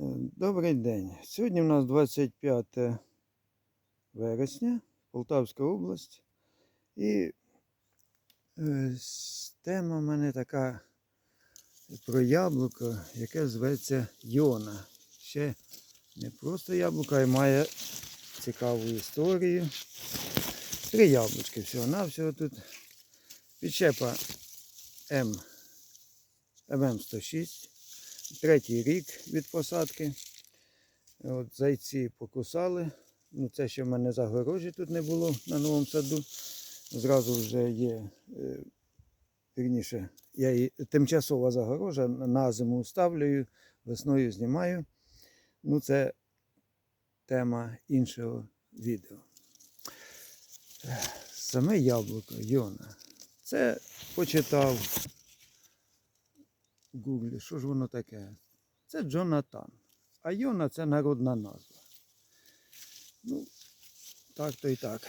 Добрий день. Сьогодні у нас 25 вересня, Полтавська область. І е, тема в мене така про яблуко, яке зветься Йона. Ще не просто яблуко, а й має цікаву історію. Три яблучки всього-навсього тут. Підщепа М. ММ106 третій рік від посадки. От зайці покусали. Ну, це ще в мене загорожі тут не було на новому саду. Зразу вже є, е, вірніше, я її тимчасова загорожа на зиму ставлю, весною знімаю. Ну, це тема іншого відео. Саме яблуко Йона. Це почитав в що ж воно таке? Це Джонатан. А Йона це народна назва. Ну, так то і так.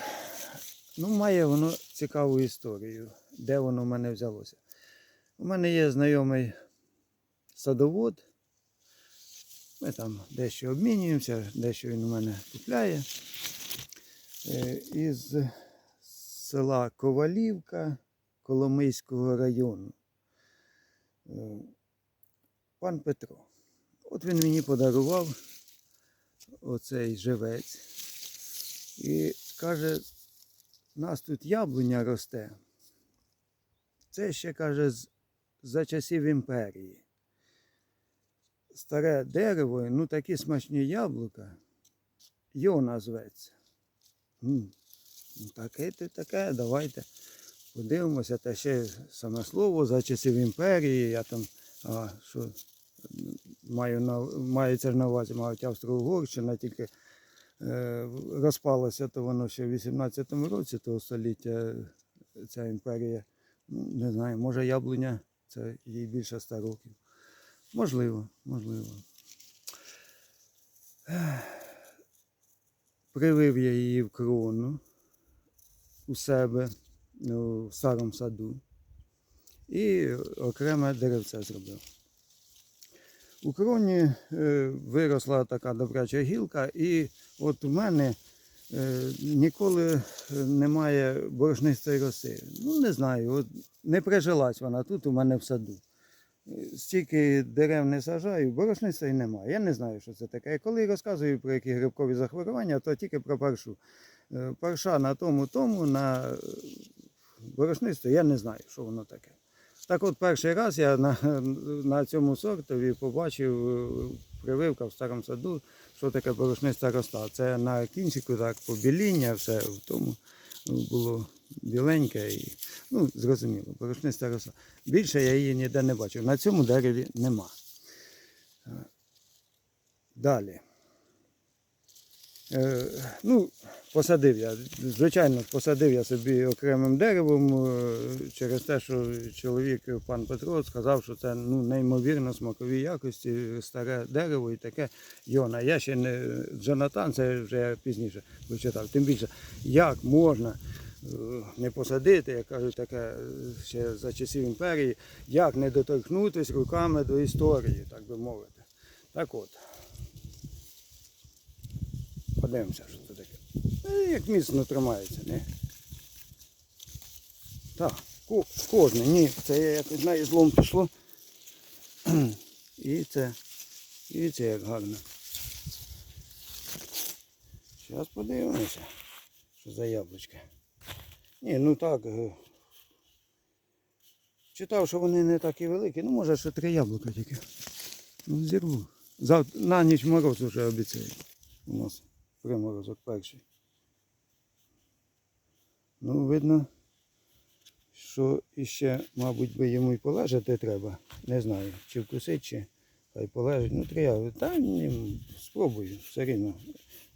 Ну, має воно цікаву історію, де воно в мене взялося. У мене є знайомий садовод. Ми там дещо обмінюємося, дещо він у мене купляє. Е, Із села Ковалівка Коломийського району. Е, Пан Петро. От він мені подарував оцей живець. І каже, у нас тут яблуня росте. Це ще каже за часів імперії. Старе дерево, ну такі смачні яблука. Йона зветься. М, Ну, таке то таке, давайте подивимося. Та ще саме слово за часів імперії. Я там, а, що маю на, мається на увазі, мабуть, Австро-Угорщина, тільки е, розпалося то воно ще в 18 році того століття, ця імперія. Ну, не знаю, може яблуня, це їй більше 100 років. Можливо, можливо. Привив я її в крону у себе в старому саду і окреме деревце зробив. У кроні е, виросла така добряча гілка, і от у мене е, ніколи немає борошнистої роси. Ну, не знаю, от не прижилась вона тут у мене в саду. Е, Стільки дерев не сажаю, борошнистої немає. Я не знаю, що це таке. І коли розказую про які грибкові захворювання, то тільки про паршу. Е, Парша на тому, тому, на е, я не знаю, що воно таке. Так от перший раз я на, на цьому сортові побачив прививка в старому саду, що таке борошниста роста. Це на кінчику так побіління, все в тому було біленьке і ну, зрозуміло, борошниста роса. Більше я її ніде не бачив. На цьому дереві нема. Е, Далі. Е, ну, посадив я. Звичайно, посадив я собі окремим деревом е, через те, що чоловік, пан Петро, сказав, що це ну, неймовірно смакові якості, старе дерево і таке Йона. Я ще не Джонатан, це вже я пізніше вичитав. Тим більше, як можна е, не посадити, як кажуть, таке ще за часів імперії, як не доторкнутися руками до історії, так би мовити. Так от. Подивимося, що це таке. Як міцно тримається, не? Так, ко- кожне, ні, це я якось на злом пішло. І це. І це як гарно. Зараз подивимося, що за яблучка. Ні, ну так. е, Читав, що вони не такі великі, ну може ще три яблука тільки. Ну, зірву. Зав... На ніч мороз вже обіцяють у нас приморозок перший. Ну, видно, що іще, мабуть, би йому і полежати треба. Не знаю, чи вкусить, чи хай полежить. Ну, треба. Та ні, спробую, все рівно.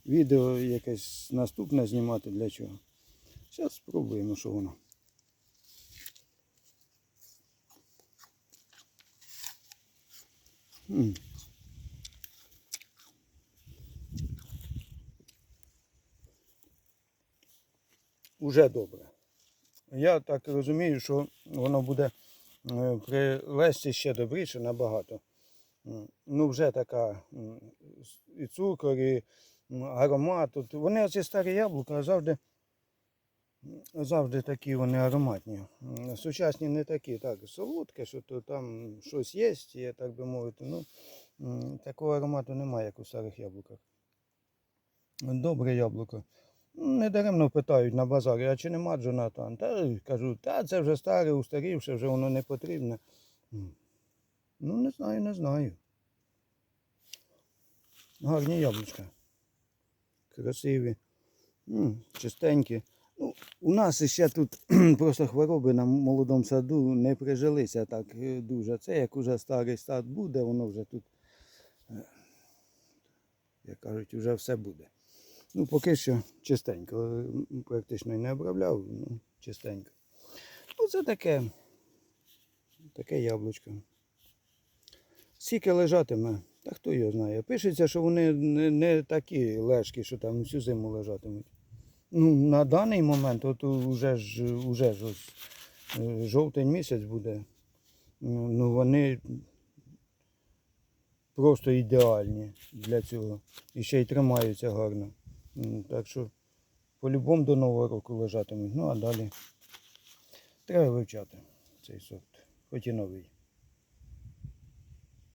Відео якесь наступне знімати для чого. Зараз спробуємо, що воно. М. Уже добре. Я так розумію, що воно буде е, при лесці ще добріше набагато. ну вже така і цукор, і аромат. От вони оці старі яблука завжди, завжди такі вони ароматні. Сучасні не такі, так, солодке, що то там щось є, є, так би мовити. Ну, такого аромату немає, як у старих яблуках. Добре яблуко. Не даремно питають на базарі, а чи нема Джонатан? Та кажу, та це вже старе, устарівше, вже воно не потрібне. Ну, не знаю, не знаю. Гарні яблучка. Красиві. Чистенькі. Ну, у нас ще тут просто хвороби на молодому саду не прижилися так е, дуже. Це як уже старий сад буде, воно вже тут, е, як кажуть, вже все буде. Ну, поки що чистенько. Практично і не обробляв, ну, чистенько. Ну, це таке. Таке яблучко. Скільки лежатиме, та хто його знає. Пишеться, що вони не, не такі лежкі, що там всю зиму лежатимуть. Ну, на даний момент, от уже ж, уже ж ось, е, жовтень місяць буде. Ну, ну, вони просто ідеальні для цього. І ще й тримаються гарно. Так що по-любому до Нового року лежатимуть. Ну а далі треба вивчати цей сорт, хоч і новий.